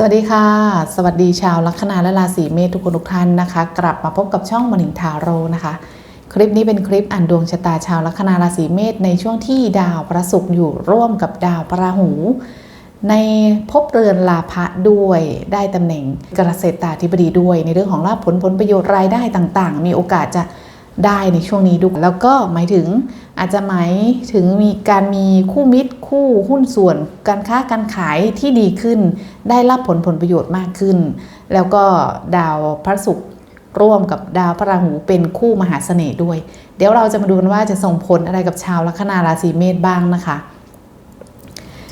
สวัสดีค่ะ สวัสดีชาวลัคนาและราศีเมษทุกคนทุกท่านนะคะ กลับมาพบกับช่องมนิงทาโร่นะคะ คลิปนี้เป็นคลิปอ่านดวงชะตาชาวลัคนาราศีเมษในช่วงที่ดาวพระศุกร์อยู่ร่วมกับดาวพระหู ในภพเรือนลาภะด้วยได้ตำแหน่งเกษตรตาธิบดีด้วย ในเรื่องของลาภผลผลประโยชน์รายได้ต่าง ๆ มีโอกาสจะ ได้ในช่วงนี้ด้วยแล้วก็หมายถึงอาจจะหมายถึงมีการมีคู่มิตร คู่หุ้นส่วน การค้าการขายที่ดีขึ้น ได้รับผลผลประโยชน์มากขึ้น แล้วก็ดาวพระศุกร์ร่วมกับดาวพระราหูเป็นคู่มหาเสน่ห์ด้วย เดี๋ยวเราจะมาดูกันว่าจะส่งผลอะไรกับชาวลัคนาราศีเมษบ้างนะคะ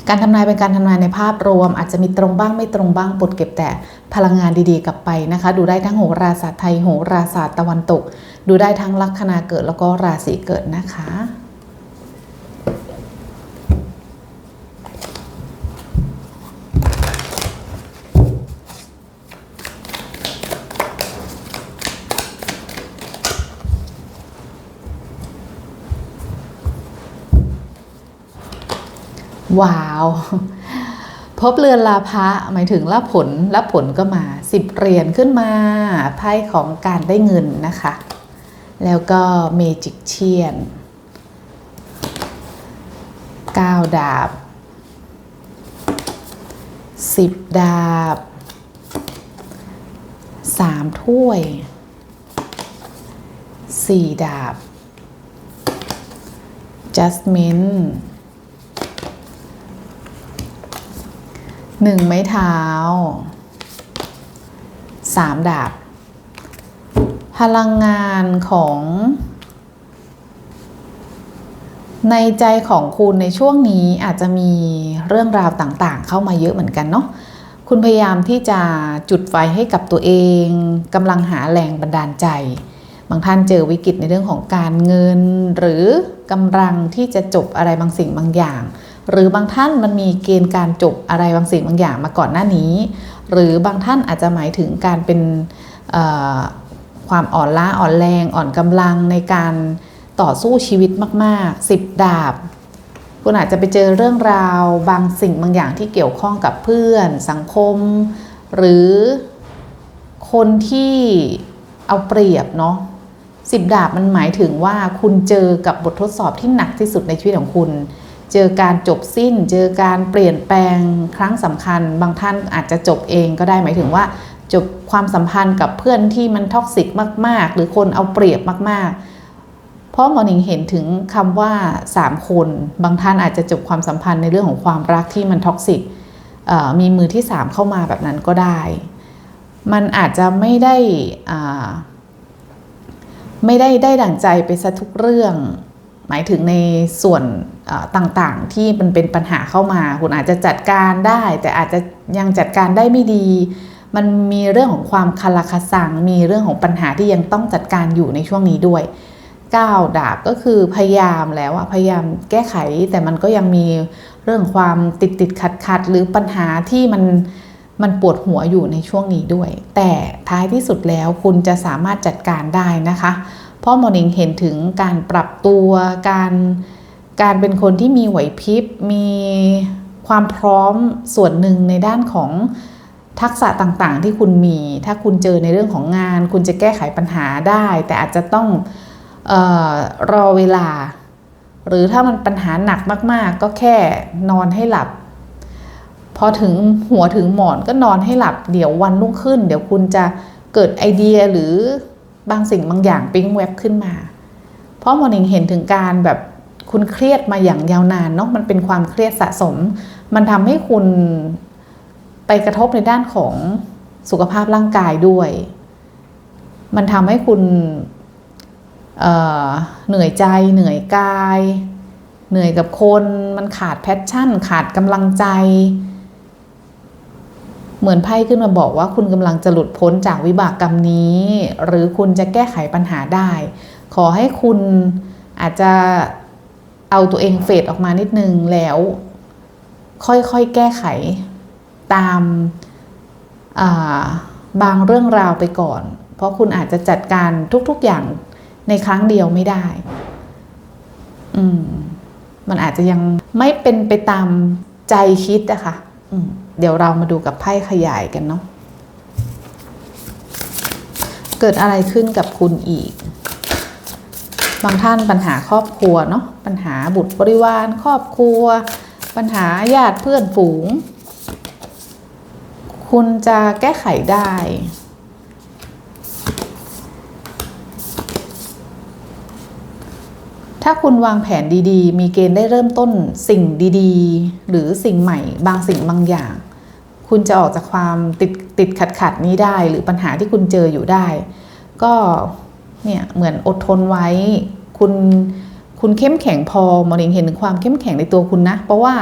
การทำนายเป็นการทำนายในภาพรวม อาจจะมีตรงบ้างไม่ตรงบ้างปดเก็บแต่พลังงานดีๆ กลับไปนะคะ ดูได้ทั้งโหราศาสตร์ไทยโหราศาสตร์ตะวันตก ดูได้ทั้งลัคนาเกิดแล้วก็ราศีเกิดนะคะว้าว พบเรือนลาภะหมายถึงรับผลรับผลก็มาสิบเหรียญขึ้นมาไพ่ของการได้เงินนะคะ แล้วก็เมจิกเชียนเก้าดาบสิบดาบสามถ้วยสี่ดาบ Jasmine หนึ่งไม้เท้าสามดาบ พลังงานของ ในใจของคุณในช่วงนี้อาจจะมีเรื่องราวต่างๆ เข้ามาเยอะเหมือนกันเนาะคุณพยายามที่จะจุดไฟให้กับตัวเองกำลังหาแรงบันดาลใจ บางท่านเจอวิกฤตในเรื่องของการเงิน หรือกำลังที่จะจบอะไรบางสิ่งบางอย่าง หรือบางท่านมันมีเกณฑ์การจบอะไรบางสิ่งบางอย่างมาก่อนหน้านี้ หรือบางท่านอาจจะหมายถึงการเป็น ความอ่อนล้าอ่อนแรงอ่อนกำลังในการต่อสู้ชีวิตมากๆสิบดาบ คุณอาจจะไปเจอเรื่องราวบางสิ่งบางอย่างที่เกี่ยวข้องกับเพื่อนสังคม หรือคนที่เอาเปรียบเนาะสิบดาบมันหมายถึงว่าคุณเจอกับบททดสอบที่หนักที่สุดในชีวิตของคุณ เจอการจบสิ้น เจอการเปลี่ยนแปลงครั้งสำคัญ บางท่านอาจจะจบเองก็ได้หมายถึงว่า จบความสัมพันธ์กับเพื่อนที่มันท็อกซิกมาก ๆ หรือคนเอาเปรียบมาก ๆ เพราะหมอหนิงเห็นถึงคำว่า 3 คน บางท่านอาจจะจบความสัมพันธ์ในเรื่องของความรักที่มันท็อกซิกมีมือที่ 3 เข้ามาแบบนั้นก็ได้ มันอาจจะไม่ได้ไม่ได้ได้ดั่งใจไปซะทุกเรื่อง หมายถึงในส่วนต่างๆ ที่มันเป็นปัญหาเข้ามา คุณอาจจะจัดการได้ แต่อาจจะยังจัดการได้ไม่ดี มันมีเรื่องของความคาราคาซังมีเรื่องของปัญหาที่ยังต้องจัดการอยู่ในช่วงนี้ด้วยก้าวดาบก็คือพยายามแล้วอะพยายามแก้ไขแต่มันก็ยังมีเรื่องความติดติดขัดขัดหรือปัญหาที่มันมันปวดหัวอยู่ในช่วงนี้ด้วย แต่ท้ายที่สุดแล้วคุณจะสามารถจัดการได้นะคะเพราะมอนิงเห็นถึงการปรับตัวการการเป็นคนที่มีไหวพริบมีความพร้อมส่วนหนึ่งในด้านของ ทักษะต่างๆที่คุณมี ถ้าคุณเจอในเรื่องของงาน คุณจะแก้ไขปัญหาได้ แต่อาจจะต้องออรอเวลา หรือถ้ามันปัญหาหนักมาก ๆ ก็แค่นอนให้หลับ พอถึงหัวถึงหมอนก็นอนให้หลับ เดี๋ยววันรุ่งขึ้น เดี๋ยวคุณจะเกิดไอเดียหรือบางสิ่งบางอย่างปิ๊งแวบขึ้นมา เพราะมอนิงเห็นถึงการแบบคุณเครียดมาอย่างยาวนานเนาะมันเป็นความเครียดสะสม มันทำให้คุณ ไปกระทบในด้านของสุขภาพร่างกายด้วย มันทำให้คุณเเหนื่อยใจ เหนื่อยกาย เหนื่อยกับคน มันขาดแพชชั่น ขาดกำลังใจ เหมือนไพ่ขึ้นมาบอกว่าคุณกำลังจะหลุดพ้นจากวิบากกรรมนี้ หรือคุณจะแก้ไขปัญหาได้ ขอให้คุณอาจจะเอาตัวเองเฟดออกมานิดนึงแล้ว ค่อยๆแก้ไข ตามาบางเรื่องราวไปก่อน เพราะคุณอาจจะจัดการทุก ๆอย่างในครั้งเดียวไม่ได้ อืม มันอาจจะยังไม่เป็นไปตามใจคิดอะค่ะเดี๋ยวเรามาดูกับไพ่ขยายกันเนาะ เกิดอะไรขึ้นกับคุณอีก บางท่านปัญหาครอบครัวเนาะ ปัญหาบุตรบริวารครอบครัว ปัญหาญาติเพื่อนฝูง คุณจะแก้ไขได้ ถ้าคุณวางแผนดีๆ มีเกณฑ์ได้เริ่มต้นสิ่งดีๆ หรือสิ่งใหม่บางสิ่งบางอย่าง คุณจะออกจากความติดติดขัดขัดๆนี้ได้ หรือปัญหาที่คุณเจออยู่ได้ ก็เนี่ยเหมือนอดทนไว้ คุณคุณเข้มแข็งพอมอนิงเห็นถึงความเข้มแข็งในตัวคุณนะ เพราะว่า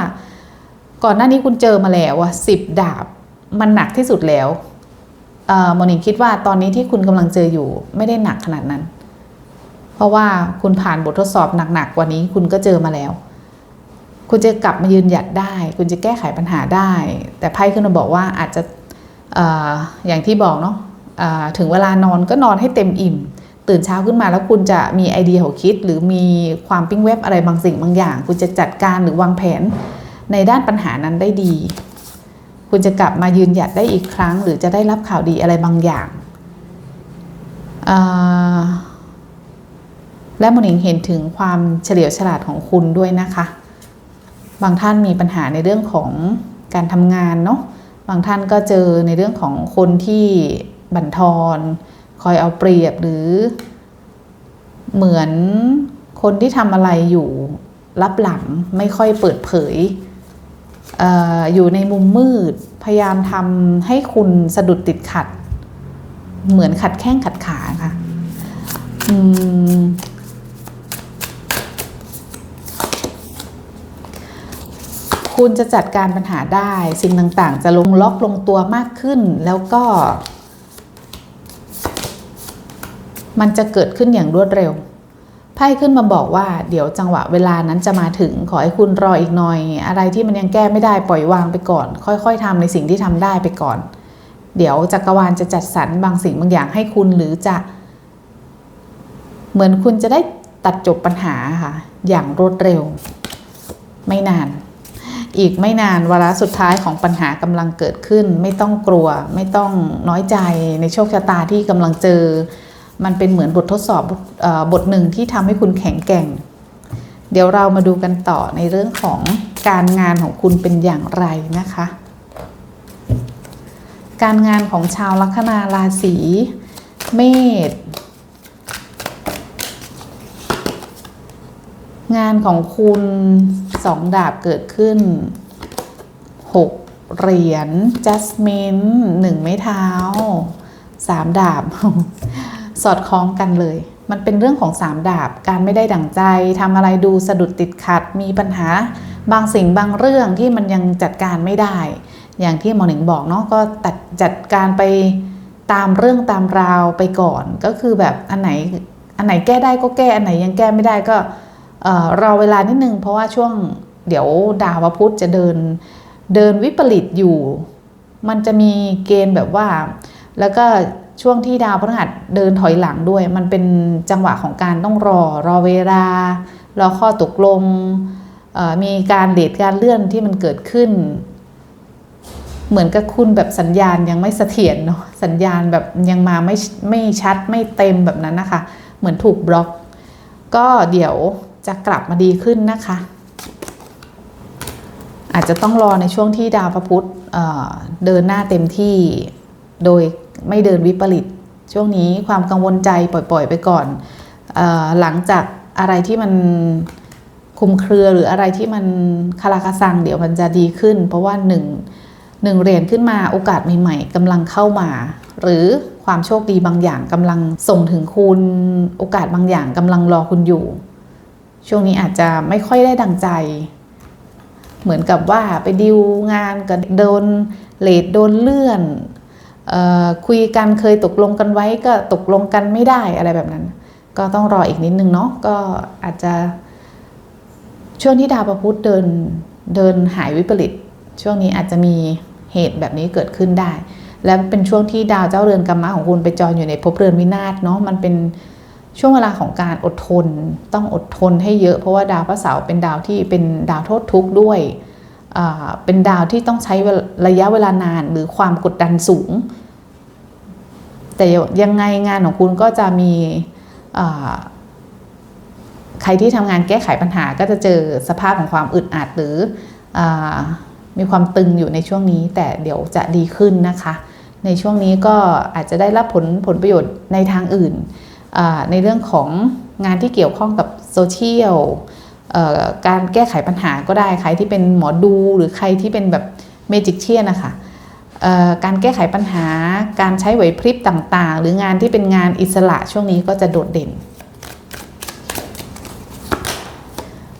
ก่อนหน้านี้คุณเจอมาแล้วอะสิบดาบ มันหนักที่สุดแล้วเอ่อมนิงคิดว่าตอนนี้ที่คุณกำลังเจออยู่ไม่ได้หนักขนาดนั้น เพราะว่าคุณผ่านบททดสอบหนักๆกว่านี้คุณก็เจอมาแล้ว คุณจะกลับมายืนหยัดได้ คุณจะแก้ไขปัญหาได้ แต่ไพ่ขึ้นมาบอกว่าอาจจะออย่างที่บอกเนาะถึงเวลานอนก็นอนให้เต็มอิ่ม ตื่นเช้าขึ้นมาแล้วคุณจะมีไอเดียหัวคิด หรือมีความปิ้งเว็บอะไรบางสิ่งบางอย่าง คุณจะจัดการหรือวางแผนในด้านปัญหานั้นได้ดี คุณจะกลับมายืนหยัดได้อีกครั้ง หรือจะได้รับข่าวดีอะไรบางอย่างและมนิงเห็นถึงความเฉลียวฉลาดของคุณด้วยนะคะ บางท่านมีปัญหาในเรื่องของการทำงานเนาะ บางท่านก็เจอในเรื่องของคนที่บั่นทอน คอยเอาเปรียบหรือ เหมือนคนที่ทำอะไรอยู่ลับหลังไม่ค่อยเปิดเผย อยู่ในมุมมืด พยายามทำให้คุณสะดุดติดขัด เหมือนขัดแข้งขัดขาค่ะคุณจะจัดการปัญหาได้ สิ่งต่างๆ จะลงล็อกลงตัวมากขึ้น แล้วก็ มันจะเกิดขึ้นอย่างรวดเร็ว ไพ่ขึ้นมาบอกว่าเดี๋ยวจังหวะเวลานั้นจะมาถึงขอให้คุณรออีกหน่อย อะไรที่มันยังแก้ไม่ได้ปล่อยวางไปก่อน ค่อยๆทำในสิ่งที่ทำได้ไปก่อน เดี๋ยวจักรวาลจะจัดสรรบางสิ่งบางอย่างให้คุณหรือจะ เหมือนคุณจะได้ตัดจบปัญหาค่ะ อย่างรวดเร็ว ไม่นาน อีกไม่นานวาระสุดท้ายของปัญหากำลังเกิดขึ้น ไม่ต้องกลัว ไม่ต้องน้อยใจในโชคชะตาที่กำลังเจอ มันเป็นเหมือนบททดสอบบทเอ่อบทหนึ่งที่ทำให้คุณแข็งแกร่ง เดี๋ยวเรามาดูกันต่อในเรื่องของการงานของคุณเป็นอย่างไรนะคะ การงานของชาวลัคนาราศีเมษงานของคุณสองดาบเกิดขึ้นหกเหรียญจัสมินหนึ่งไม้เท้าสามดาบ สอดคล้องกันเลย มันเป็นเรื่องของสามดาบ การไม่ได้ดั่งใจทำอะไรดูสะดุดติดขัด มีปัญหาบางสิ่งบางเรื่องที่มันยังจัดการไม่ได้ อย่างที่หมอหนิงบอกเนาะก็ตัดจัดการไปตามเรื่องตามราวไปก่อน ก็คือแบบอันไหนอันไหนแก้ได้ก็แก้อันไหนยังแก้ไม่ได้ก็รอเวลานิดนึง เพราะว่าช่วงเดี๋ยวดาวพระพุธจะเดินเดินวิปริตอยู่ มันจะมีเกณฑ์แบบว่า แล้วก็ ช่วงที่ดาวพฤหัสเดินถอยหลังด้วย มันเป็นจังหวะของการต้องรอ รอเวลารอข้อตกลง มีการเลทการเลื่อนที่มันเกิดขึ้น เหมือนกับคุณแบบสัญญาณยังไม่เสถียรเนาะสัญญาณแบบยังมาไม่ไม่ชัดไม่เต็มแบบนั้นนะคะ เหมือนถูกบล็อก ก็เดี๋ยวจะกลับมาดีขึ้นนะคะ อาจจะต้องรอในช่วงที่ดาวพระพุธเเดินหน้าเต็มที่โดย ไม่เดินวิปริต ช่วงนี้ความกังวลใจปล่อย ๆ ไปก่อนอหลังจากอะไรที่มันคุมเครือหรืออะไรที่มันคาราคาซังเดี๋ยวมันจะดีขึ้น เพราะว่าหนึ่งหนึ่งเหรียญขึ้นมาโอกาสใหม่ๆกำลังเข้ามา หรือความโชคดีบางอย่างกำลังส่งถึงคุณโอกาสบางอย่างกำลังรอคุณอยู่ ช่วงนี้อาจจะไม่ค่อยได้ดังใจ เหมือนกับว่าไปดิวงานกับโดนเลทโดนเลื่อน คุยกันเคยตกลงกันไว้ก็ตกลงกันไม่ได้อะไรแบบนั้น ก็ต้องรออีกนิดนึงเนาะก็อาจจะ ช่วงที่ดาวประพุธเดินเดินหายวิปริต ช่วงนี้อาจจะมีเหตุแบบนี้เกิดขึ้นได้ และเป็นช่วงที่ดาวเจ้าเรือนกรรมะของคุณไปจรอยู่ในภพเรือนวินาศเนาะมันเป็นช่วงเวลาของการอดทนต้องอดทนให้เยอะเพราะว่าดาวพระเสาร์เป็นดาวที่เป็นดาวโทษทุกข์ด้วย เป็นดาวที่ต้องใช้ระยะเวลานานหรือความกดดันสูง แต่ยังไงงานของคุณก็จะมีใครที่ทำงานแก้ไขปัญหาก็จะเจอสภาพของความอึดอัดหรืออมีความตึงอยู่ในช่วงนี้ แต่เดี๋ยวจะดีขึ้นนะคะ ในช่วงนี้ก็อาจจะได้รับผลผลประโยชน์ในทางอื่น ในเรื่องของงานที่เกี่ยวข้องกับโซเชียล การแก้ไขปัญหาก็ได้ใครที่เป็นหมอดูหรือใครที่เป็นแบบเมจิกเชียนนะคะการแก้ไขปัญหา การใช้ไหวพริบต่างๆ หรืองานที่เป็นงานอิสระช่วงนี้ก็จะโดดเด่น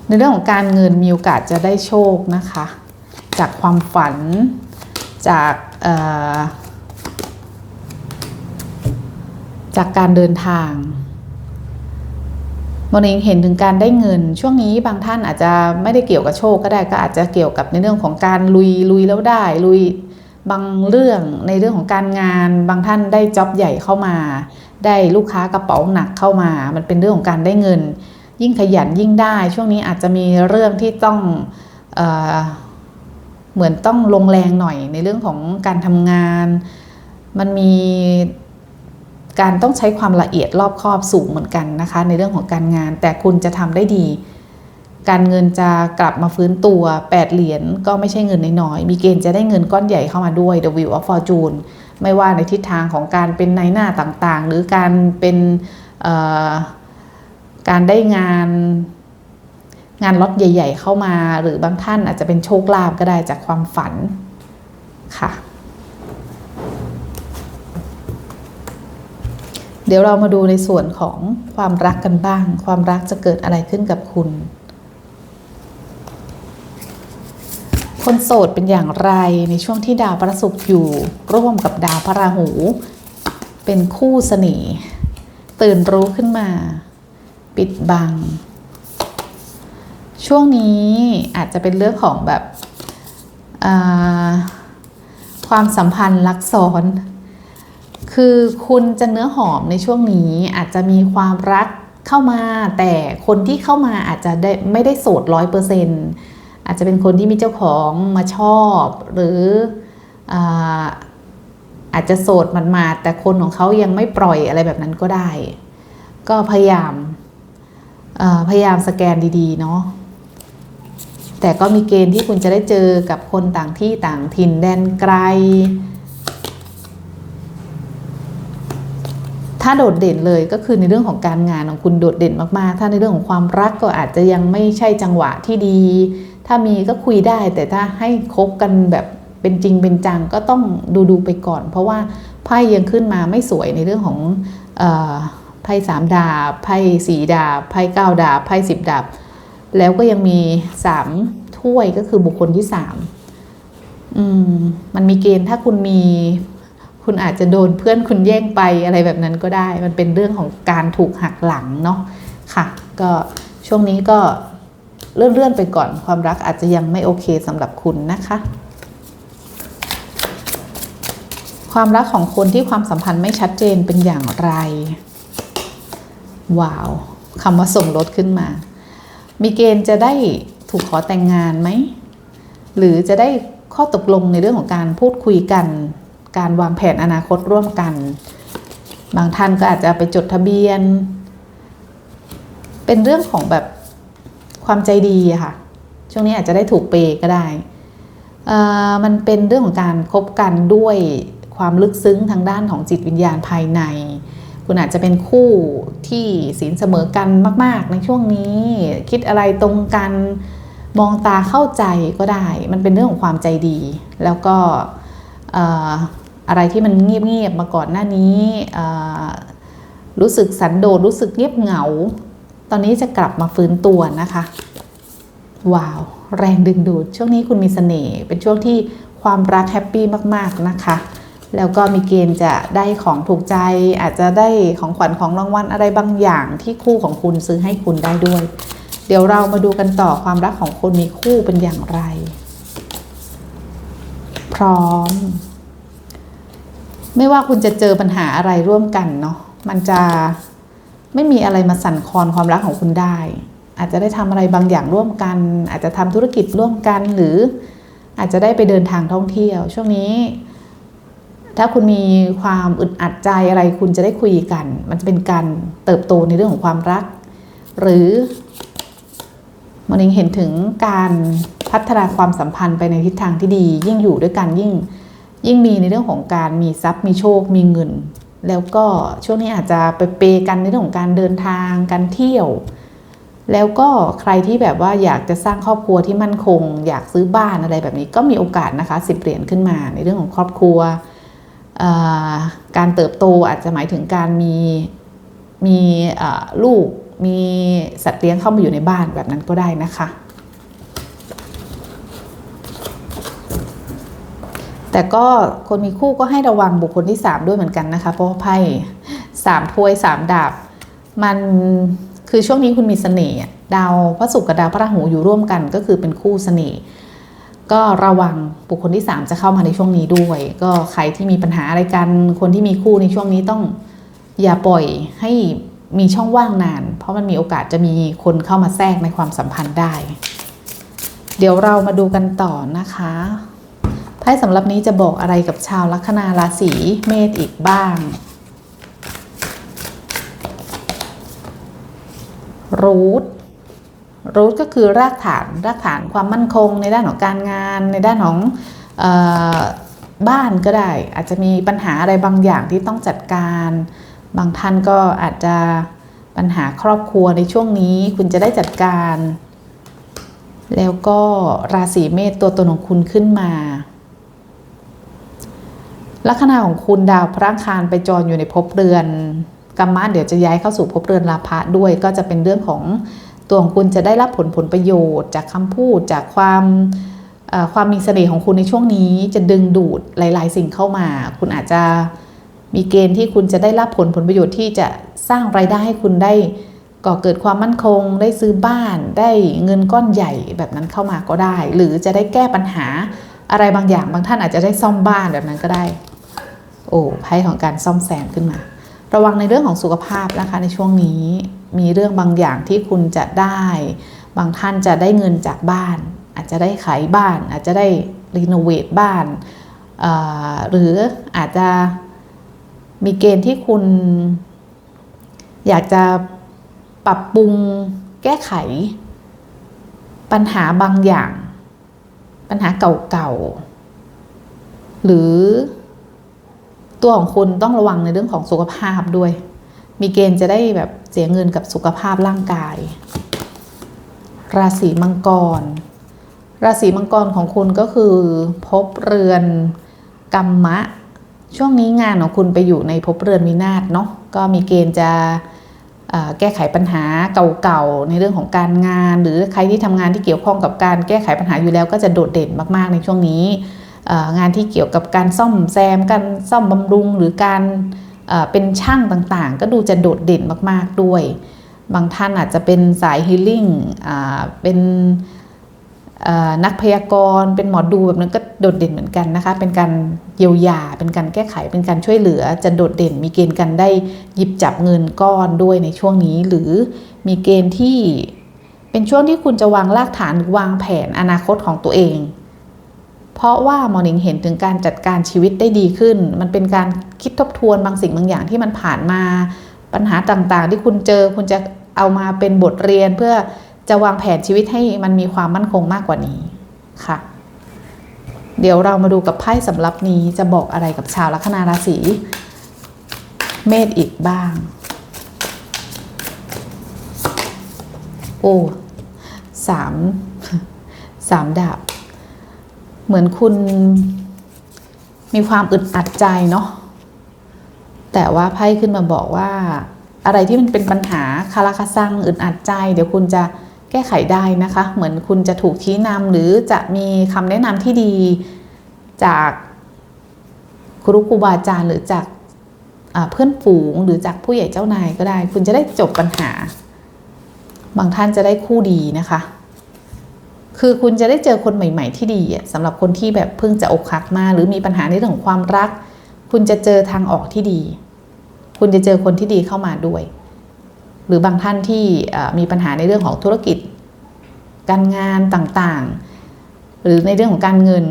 ในเรื่องของการเงินมีโอกาสจะได้โชคนะคะ จากความฝันจากจากการเดินทาง มนเองเห็นถึงการได้เงิน ช่วงนี้บางท่านอาจจะไม่ได้เกี่ยวกับโชคก็ได้ก็อาจจะเกี่ยวกับในเรื่องของการลุยลุยแล้วได้ ลุยบางเรื่องในเรื่องของการงาน บางท่านได้จ็อบใหญ่เข้ามา ได้ลูกค้ากระเป๋าหนักเข้ามา มันเป็นเรื่องของการได้เงิน ยิ่งขยันยิ่งได้ ช่วงนี้อาจจะมีเรื่องที่ต้องเออเหมือนต้องลงแรงหน่อยในเรื่องของการทำงาน มันมี การต้องใช้ความละเอียดรอบคอบสูงเหมือนกันนะคะ ในเรื่องของการงาน แต่คุณจะทำได้ดี การเงินจะกลับมาฟื้นตัว 8 เหรียญก็ไม่ใช่เงินน้อยๆมีเกณฑ์จะได้เงินก้อนใหญ่เข้ามาด้วย The Wheel of Fortune ไม่ว่าในทิศทางของการเป็นในหน้าต่างๆ หรือการเป็นการได้งานงานล็อตใหญ่ ๆ เข้ามา หรือบางท่านอาจจะเป็นโชคลาภก็ได้จากความฝันค่ะ เดี๋ยวเรามาดูในส่วนของความรักกันบ้าง ความรักจะเกิดอะไรขึ้นกับคุณ คนโสดเป็นอย่างไรในช่วงที่ดาวพระศุกร์อยู่ ร่วมกับดาวพระราหู เป็นคู่เสน่ห์ตื่นรู้ขึ้นมา ปิดบัง ช่วงนี้อาจจะเป็นเรื่องของแบบความสัมพันธ์ลักซ้อน คือคุณจะเนื้อหอมในช่วงนี้อาจจะมีความรักเข้ามา แต่คนที่เข้ามาอาจจะได้ไม่ได้โสดร้อยเปอร์เซ็นต์อาจจะเป็นคนที่มีเจ้าของมาชอบ หรืออาอาจจะโสดมันมาแต่คนของเขายังไม่ปล่อยอะไรแบบนั้นก็ได้ ก็พยายามพยายามสแกนดีๆเนาะแต่ก็มีเกณฑ์ที่คุณจะได้เจอกับคนต่างที่ต่างถิ่นแดนไกล ถ้าโดดเด่นเลยก็คือในเรื่องของการงานของคุณโดดเด่นมากๆ ถ้าในเรื่องของความรักก็อาจจะยังไม่ใช่จังหวะที่ดี ถ้ามีก็คุยได้ แต่ถ้าให้คบกันแบบเป็นจริงเป็นจังก็ต้องดูดูไปก่อน เพราะว่าไพ่ยังขึ้นมาไม่สวยในเรื่องของไพ่สามดาบไพ่สี่ดาบไพ่เก้าดาบไพ่สิบดาบแล้วก็ยังมีสามถ้วยก็คือบุคคลที่สามมมันมีเกณฑ์ถ้าคุณมี คุณอาจจะโดนเพื่อนคุณแย่งไปอะไรแบบนั้นก็ได้ มันเป็นเรื่องของการถูกหักหลังเนาะค่ะ ก็ช่วงนี้ก็เลื่อนๆไปก่อนความรักอาจจะยังไม่โอเคสำหรับคุณนะคะ ความรักของคนที่ความสัมพันธ์ไม่ชัดเจนเป็นอย่างไร ว้าวคำว่าส่งรถขึ้นมา มีเกณฑ์จะได้ถูกขอแต่งงานไหม หรือจะได้ข้อตกลงในเรื่องของการพูดคุยกัน การวางแผนอนาคตร่วมกัน บางท่านก็อาจจะไปจดทะเบียน เป็นเรื่องของแบบความใจดีค่ะ ช่วงนี้อาจจะได้ถูกเปย์ก็ได้ มันเป็นเรื่องของการคบกันด้วยความลึกซึ้งทางด้านของจิตวิญญาณภายใน คุณอาจจะเป็นคู่ที่ศีลเสมอกันมาก ๆ ในช่วงนี้ คิดอะไรตรงกันมองตาเข้าใจก็ได้ มันเป็นเรื่องของความใจดี แล้วก็ อะไรที่มันเงียบๆมาก่อนหน้านี้รู้สึกสันโดษรู้สึกเงียบเหงา ตอนนี้จะกลับมาฟื้นตัวนะคะ ว้าว แรงดึงดูด ช่วงนี้คุณมีสเสน่ห์เป็นช่วงที่ความรักแฮปปี้มากๆนะคะ แล้วก็มีเกณฑ์จะได้ของถูกใจ อาจจะได้ของขวัญของรางวัลอะไรบางอย่างที่คู่ของคุณซื้อให้คุณได้ด้วย เดี๋ยวเรามาดูกันต่อความรักของคนมีคู่เป็นอย่างไร พร้อม ไม่ว่าคุณจะเจอปัญหาอะไรร่วมกันเนาะมันจะไม่มีอะไรมาสั่นคลอนความรักของคุณได้ อาจจะได้ทำอะไรบางอย่างร่วมกัน อาจจะทำธุรกิจร่วมกันหรืออาจจะได้ไปเดินทางท่องเที่ยว ช่วงนี้ ถ้าคุณมีความอึดอัดใจอะไรคุณจะได้คุยกัน มันจะเป็นการเติบโตในเรื่องของความรัก หรือมันเองเห็นถึงการพัฒนาความสัมพันธ์ไปในทิศทางที่ดี ยิ่งอยู่ด้วยกันยิ่ง ยิ่งมีในเรื่องของการมีทรัพย์มีโชคมีเงิน แล้วก็ช่วงนี้อาจจะไปเปย์กันในเรื่องของการเดินทางการเที่ยว แล้วก็ใครที่แบบว่าอยากจะสร้างครอบครัวที่มั่นคง อยากซื้อบ้านอะไรแบบนี้ก็มีโอกาสนะคะสิบเหรียญขึ้นมาในเรื่องของครอบครัวการเติบโตอาจจะหมายถึงการมีมีลูกมีสัตว์เลี้ยงเข้ามาอยู่ในบ้านแบบนั้นก็ได้นะคะ แต่ก็คนมีคู่ก็ให้ระวังบุคคลที่ 3 ด้วยเหมือนกันนะคะ เพราะไพ่สามถ้วยสามดาบ มันคือช่วงนี้คุณมีเสน่ห์ดาวพระศุกร์กับดาวพระราหูอยู่ร่วมกัน ก็คือเป็นคู่เสน่ห์ก็ระวังบุคคลที่ 3 จะเข้ามาในช่วงนี้ด้วย ก็ใครที่มีปัญหาอะไรกัน คนที่มีคู่ในช่วงนี้ต้องอย่าปล่อยให้มีช่องว่างนาน เพราะมันมีโอกาสจะมีคนเข้ามาแทรกในความสัมพันธ์ได้ เดี๋ยวเรามาดูกันต่อนะคะ ไพ่สำหรับนี้จะบอกอะไรกับชาวลัคนาราศีเมษอีกบ้าง รูทรูทก็คือรากฐานรากฐานความมั่นคงในด้านของการงาน ในด้านของออบ้านก็ได้ อาจจะมีปัญหาอะไรบางอย่างที่ต้องจัดการ บางท่านก็อาจจะปัญหาครอบครัวในช่วงนี้คุณจะได้จัดการ แล้วก็ราศีเมษตัวตนของคุณขึ้นมา ลัคนาของคุณดาวพระังคารไปจรอยู่ในภพเรือนกรรมะเดี๋ยวจะย้ายเข้าสู่ภพเรือนลาภะด้วย ก็จะเป็นเรื่องของตัวของคุณจะได้รับผลผลประโยชน์ จากคำพูดจากความความมีเสน่ห์ของคุณในช่วงนี้จะดึงดูดหลาย ๆ สิ่งเข้ามา คุณอาจจะมีเกณฑ์ที่คุณจะได้รับผลผลประโยชน์ที่จะสร้างรายได้ให้คุณได้ก่อเกิดความมั่นคง ได้ซื้อบ้านได้เงินก้อนใหญ่แบบนั้นเข้ามาก็ได้ หรือจะได้แก้ปัญหาอะไรบางอย่างบางท่านอาจจะได้ซ่อมบ้านแบบนั้นก็ได้ โอ้ไพ่ของการซ่อมแซมขึ้นมา ระวังในเรื่องของสุขภาพนะคะ ในช่วงนี้มีเรื่องบางอย่างที่คุณจะได้ บางท่านจะได้เงินจากบ้าน อาจจะได้ขายบ้าน อาจจะได้รีโนเวทบ้านหรืออาจจะมีเกณฑ์ที่คุณ อยากจะปรับปรุงแก้ไข ปัญหาบางอย่าง ปัญหาเก่าๆหรือ ตัวของคุณต้องระวังในเรื่องของสุขภาพด้วย มีเกณฑ์จะได้แบบเสียเงินกับสุขภาพร่างกาย ราศีมังกร ราศีมังกรของคุณก็คือภพเรือนกรรมะ ช่วงนี้งานของคุณไปอยู่ในภพเรือนวินาศเนาะก็มีเกณฑ์จะแก้ไขปัญหาเก่าๆในเรื่องของการงาน หรือใครที่ทำงานที่เกี่ยวข้องกับการแก้ไขปัญหาอยู่แล้วก็จะโดดเด่นมากๆในช่วงนี้ งานที่เกี่ยวกับการซ่อมแซม การซ่อมบำรุงหรือการเป็นช่างต่างๆ ก็ดูจะโดดเด่นมากๆด้วย บางท่านอาจจะเป็นสายฮีลิ่งเป็นนักพยากรณ์เป็นหมอดูแบบนั้นก็โดดเด่นเหมือนกันนะคะ เป็นการเยียวยา เป็นการแก้ไข เป็นการช่วยเหลือ จะโดดเด่น มีเกณฑ์กันได้หยิบจับเงินก้อนด้วยในช่วงนี้ หรือมีเกณฑ์ที่เป็นช่วงที่คุณจะวางรากฐานหรือวางแผนอนาคตของตัวเอง เพราะว่ามอหนิงเห็นถึงการจัดการชีวิตได้ดีขึ้น มันเป็นการคิดทบทวนบางสิ่งบางอย่างที่มันผ่านมา ปัญหาต่างๆ ที่คุณเจอคุณจะเอามาเป็นบทเรียนเพื่อจะวางแผนชีวิตให้มันมีความมั่นคงมากกว่านี้ค่ะ เดี๋ยวเรามาดูกับไพ่สำหรับนี้จะบอกอะไรกับชาวลัคนาราศีเมษอีกบ้าง โอ้สามสามดาบ เหมือนคุณมีความอึดอัดใจเนาะแต่ว่าไพ่ขึ้นมาบอกว่า อะไรที่มันเป็นปัญหาคาราคาซังอึดอัดใจ เดี๋ยวคุณจะแก้ไขได้นะคะ เหมือนคุณจะถูกชี้นำหรือจะมีคำแนะนำที่ดีจากครูครูบาอาจารย์หรือจากเพื่อนฝูงหรือจากผู้ใหญ่เจ้านายก็ได้ คุณจะได้จบปัญหา บางท่านจะได้คู่ดีนะคะ คือคุณจะได้เจอคนใหม่ ๆ ที่ดีอะสำหรับคนที่แบบเพิ่งจะอกหักมา หรือมีปัญหาในเรื่องของความรัก คุณจะเจอทางออกที่ดี คุณจะเจอคนที่ดีเข้ามาด้วย หรือบางท่านที่มีปัญหาในเรื่องของธุรกิจ การงานต่างๆ หรือในเรื่องของการเงิน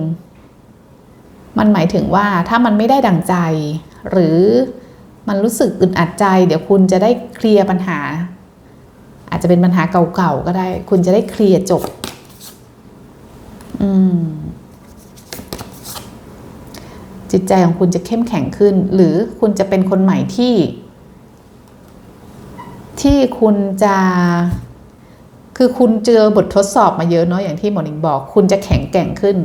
มันหมายถึงว่าถ้ามันไม่ได้ดั่งใจ หรือมันรู้สึกอึดอัดใจ เดี๋ยวคุณจะได้เคลียร์ปัญหา อาจจะเป็นปัญหาเก่าๆก็ได้ คุณจะได้เคลียร์จบ จิตใจของคุณจะเข้มแข็งขึ้น หรือคุณจะเป็นคนใหม่ที่ ที่คุณจะ คือคุณเจอบททดสอบมาเยอะเนาะอย่างที่หมอนิงบอก คุณจะแข็งแกร่งขึ้น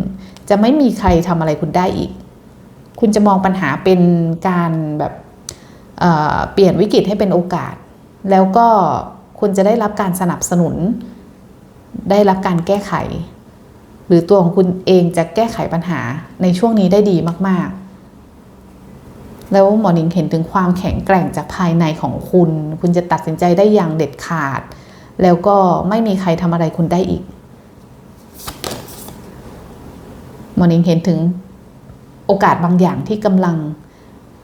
จะไม่มีใครทำอะไรคุณได้อีก คุณจะมองปัญหาเป็นการแบบเเปลี่ยนวิกฤตให้เป็นโอกาส แล้วก็คุณจะได้รับการสนับสนุน ได้รับการแก้ไข หรือตัวของคุณเองจะแก้ไขปัญหาในช่วงนี้ได้ดีมาก ๆ แล้วหมอนิงเห็นถึงความแข็งแกร่งจากภายในของคุณ คุณจะตัดสินใจได้อย่างเด็ดขาด แล้วก็ไม่มีใครทำอะไรคุณได้อีกหมอนิงเห็นถึงโอกาสบางอย่างที่กำลัง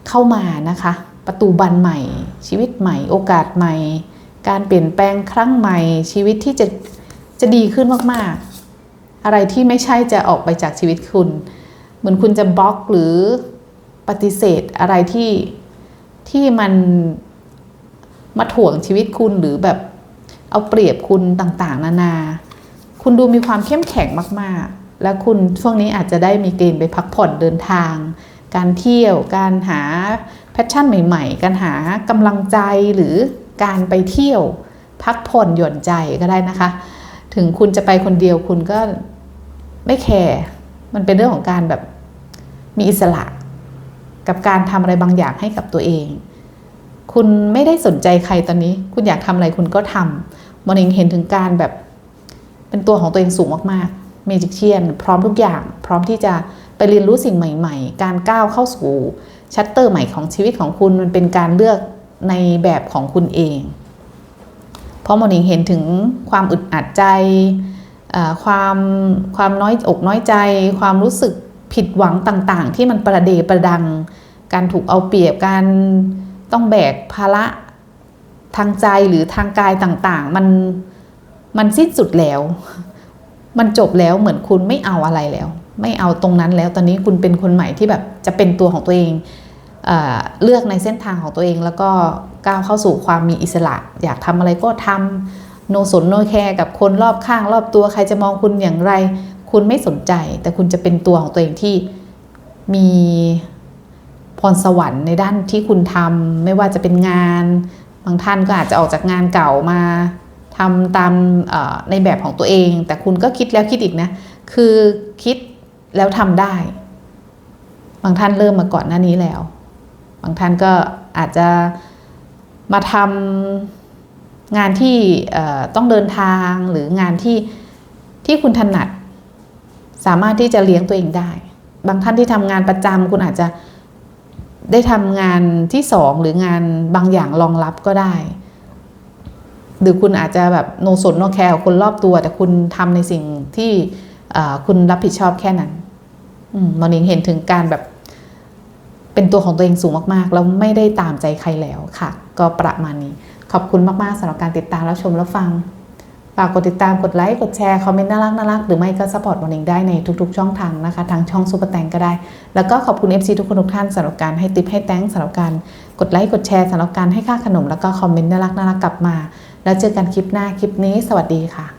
เข้ามานะคะ ประตูบานใหม่ ชีวิตใหม่ โอกาสใหม่ การเปลี่ยนแปลงครั้งใหม่ ชีวิตที่จะจะดีขึ้นมาก ๆ อะไรที่ไม่ใช่จะออกไปจากชีวิตคุณ เหมือนคุณจะบล็อกหรือปฏิเสธอะไรที่ที่มันมาถ่วงชีวิตคุณหรือแบบเอาเปรียบคุณต่างๆ นานา คุณดูมีความเข้มแข็งมากๆ และคุณช่วงนี้อาจจะได้มีเกณฑ์ไปพักผ่อนเดินทาง การเที่ยว การหาแพชชั่นใหม่ ๆ การหากำลังใจหรือการไปเที่ยว พักผ่อนหย่อนใจก็ได้นะคะ ถึงคุณจะไปคนเดียวคุณก็ ไม่แคร์มันเป็นเรื่องของการแบบมีอิสระ กับการทำอะไรบางอย่างให้กับตัวเอง คุณไม่ได้สนใจใครตอนนี้ คุณอยากทำอะไรคุณก็ทำมอนิงเห็นถึงการแบบเป็นตัวของตัวเองสูงมากๆเมจิกเชียนพร้อมทุกอย่าง พร้อมที่จะไปเรียนรู้สิ่งใหม่ ๆ การก้าวเข้าสู่ชัตเตอร์ใหม่ของชีวิตของคุณมันเป็นการเลือกในแบบของคุณเอง เพราะมอนิงเห็นถึงความอึดอัดใจ ความความน้อยอกน้อยใจ ความรู้สึกผิดหวังต่างๆ ที่มันประเดประดัง การถูกเอาเปรียบการต้องแบกภาระทางใจหรือทางกายต่างๆ มันมันสิ้นสุดแล้ว มันจบแล้วเหมือนคุณไม่เอาอะไรแล้ว ไม่เอาตรงนั้นแล้วตอนนี้คุณเป็นคนใหม่ที่แบบจะเป็นตัวของตัวเองเอเลือกในเส้นทางของตัวเอง แล้วก็ก้าวเข้าสู่ความมีอิสระ อยากทำอะไรก็ทำ โนสนโนแคร์กับคนรอบข้างรอบตัวใครจะมองคุณอย่างไร คุณไม่สนใจ แต่คุณจะเป็นตัวของตัวเองที่มีพรสวรรค์ในด้านที่คุณทำไม่ว่าจะเป็นงาน บางท่านก็อาจจะออกจากงานเก่ามาทำตามในแบบของตัวเอง แต่คุณก็คิดแล้วคิดอีกนะ คือคิดแล้วทำได้ บางท่านเริ่มมาก่อนหน้านี้แล้ว บางท่านก็อาจจะมาทำ งานที่ต้องเดินทางหรืองานที่ที่คุณถนัด สามารถที่จะเลี้ยงตัวเองได้ บางท่านที่ทำงานประจำคุณอาจจะได้ทำงานที่สองหรืองานบางอย่างรองรับก็ได้ หรือคุณอาจจะแบบโนสนโนแคร์คนรอบตัว แต่คุณทำในสิ่งที่คุณรับผิดชอบแค่นั้นอมอนิงเห็นถึงการแบบเป็นตัวของตัวเองสูงมากๆ แล้วไม่ได้ตามใจใครแล้วค่ะ ก็ประมาณนี้ ขอบคุณมาก ๆสำหรับการติดตามรับชมและฟัง ฝากกดติดตามกดไลค์ กดแชร์ คอมเมนต์น่ารักน่ารักหรือไม่ก็สปอร์ตมอนิงได้ในทุกๆ ช่องทางนะคะ ทางช่องซูเปอร์แตงก็ได้ แล้วก็ขอบคุณ FC ทุกคนทุกท่านสำหรับการให้ติปให้แตงสำหรับการกดไลค์กดแชร์สำหรับการให้ค่าขนม แล้วก็คอมเมนต์น่ารักน่ารักกลับมา แล้วเจอกันคลิปหน้าคลิปนี้ สวัสดีค่ะ